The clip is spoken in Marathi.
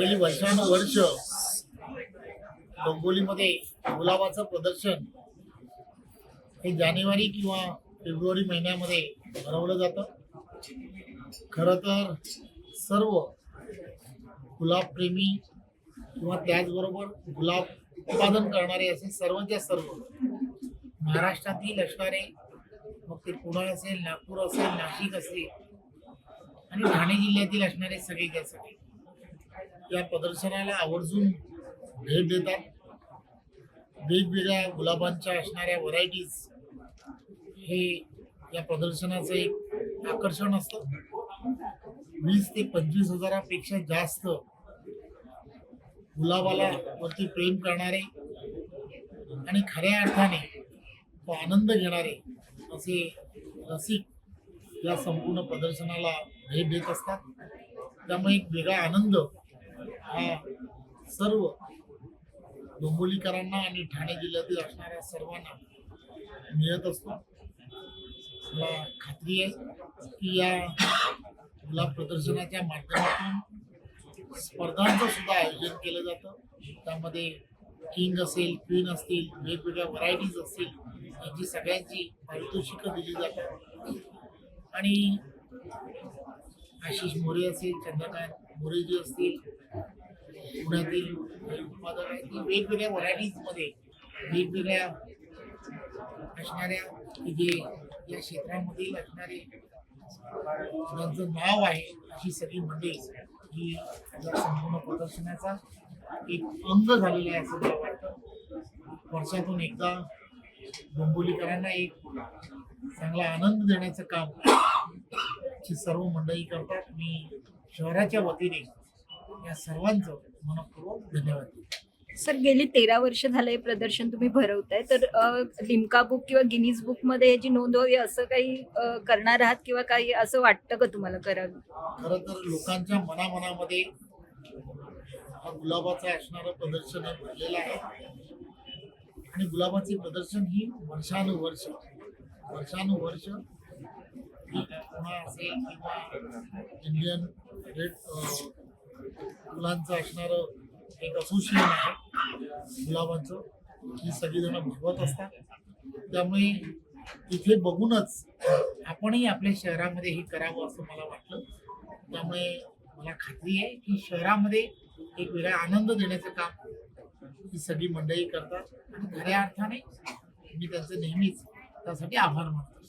गेली वर्षानुवर्ष डोंबोलीमध्ये गुलाबाचं प्रदर्शन हे जानेवारी किंवा फेब्रुवारी महिन्यामध्ये भरवलं जातं. खरं तर सर्व गुलाबप्रेमी किंवा त्याचबरोबर गुलाब उत्पादन करणारे असे सर्वच्या सर्व महाराष्ट्रातील असणारे मग ते पुणे असेल नागपूर असेल नाशिक असेल आणि ठाणे जिल्ह्यातील असणारे सगळे सगळे या प्रदर्शनाला आवर्जून भेट देतात. वेगवेगळ्या गुलाबांच्या असणाऱ्या व्हरायटीज हे या प्रदर्शनाचं एक आकर्षण असतं. वीस ते पंचवीस हजारापेक्षा जास्त गुलाबाला वरती प्रेम करणारे आणि खऱ्या अर्थाने तो आनंद घेणारे असे रसिक या संपूर्ण प्रदर्शनाला भेट देत असतात. त्यामुळे एक वेगळा आनंद हा सर्व डोंबोलीकरांना आणि ठाणे जिल्ह्यातील असणाऱ्या सर्वांना मिळत असतो. मला खात्री आहे की या कला प्रदर्शनाच्या माध्यमातून स्पर्धांचं सुद्धा आयोजन केलं जातं. त्यामध्ये किंग असेल क्वीन असतील वेगवेगळ्या व्हरायटीज असतील यांची सगळ्यांची पारितोषिकं दिली जातात. आणि आशिष मोरे असेल चंद्रकांत मोरेजी असतील पुण्यातील उत्पादन आहे. ती वेगवेगळ्या व्हरायटीजमध्ये वेगवेगळ्या असणाऱ्या जे या क्षेत्रामधील असणारे ज्यांचं नाव आहे अशी सगळी मंडळी ही या संपूर्ण प्रदर्शनाचा एक अंग झालेला आहे असं मला वाटतं. वर्षातून एकदा डोंबोलीकरांना एक चांगला आनंद देण्याचं काम ही सर्व मंडळी करतात. मी शहराच्या वतीने या सर्वांचं मनपूर्वक धन्यवाद. देतो सर गेली तेरा वर्ष झालं हे प्रदर्शन तुम्ही भरवताय तर लिम्का बुक किंवा गिनीज बुकमध्ये याची नोंद व्हावी असं काही करणार आहात किंवा काही असं वाटतं का तुम्हाला करावं? खरं तर लोकांच्या मनामनामध्ये हा गुलाबाचं असणारं प्रदर्शन भरलेलं आहे. आणि गुलाबाचे प्रदर्शन ही वर्षानुवर्ष वर्षानुवर्ष पुणा असेल किंवा इंडियन रेड फुलांचं असणारं एक असोसिएशन आहे. गुलाबांचं ही सगळीजण भगवत असतात. त्यामुळे तिथे बघूनच आपणही आपल्या शहरामध्ये हे करावं असं मला वाटलं. त्यामुळे मला खात्री आहे की शहरामध्ये एक वेगळा आनंद देण्याचं काम ही सगळी मंडळी करतात. आणि खऱ्या अर्थाने मी त्यांचं नेहमीच त्यासाठी आभार मानतो.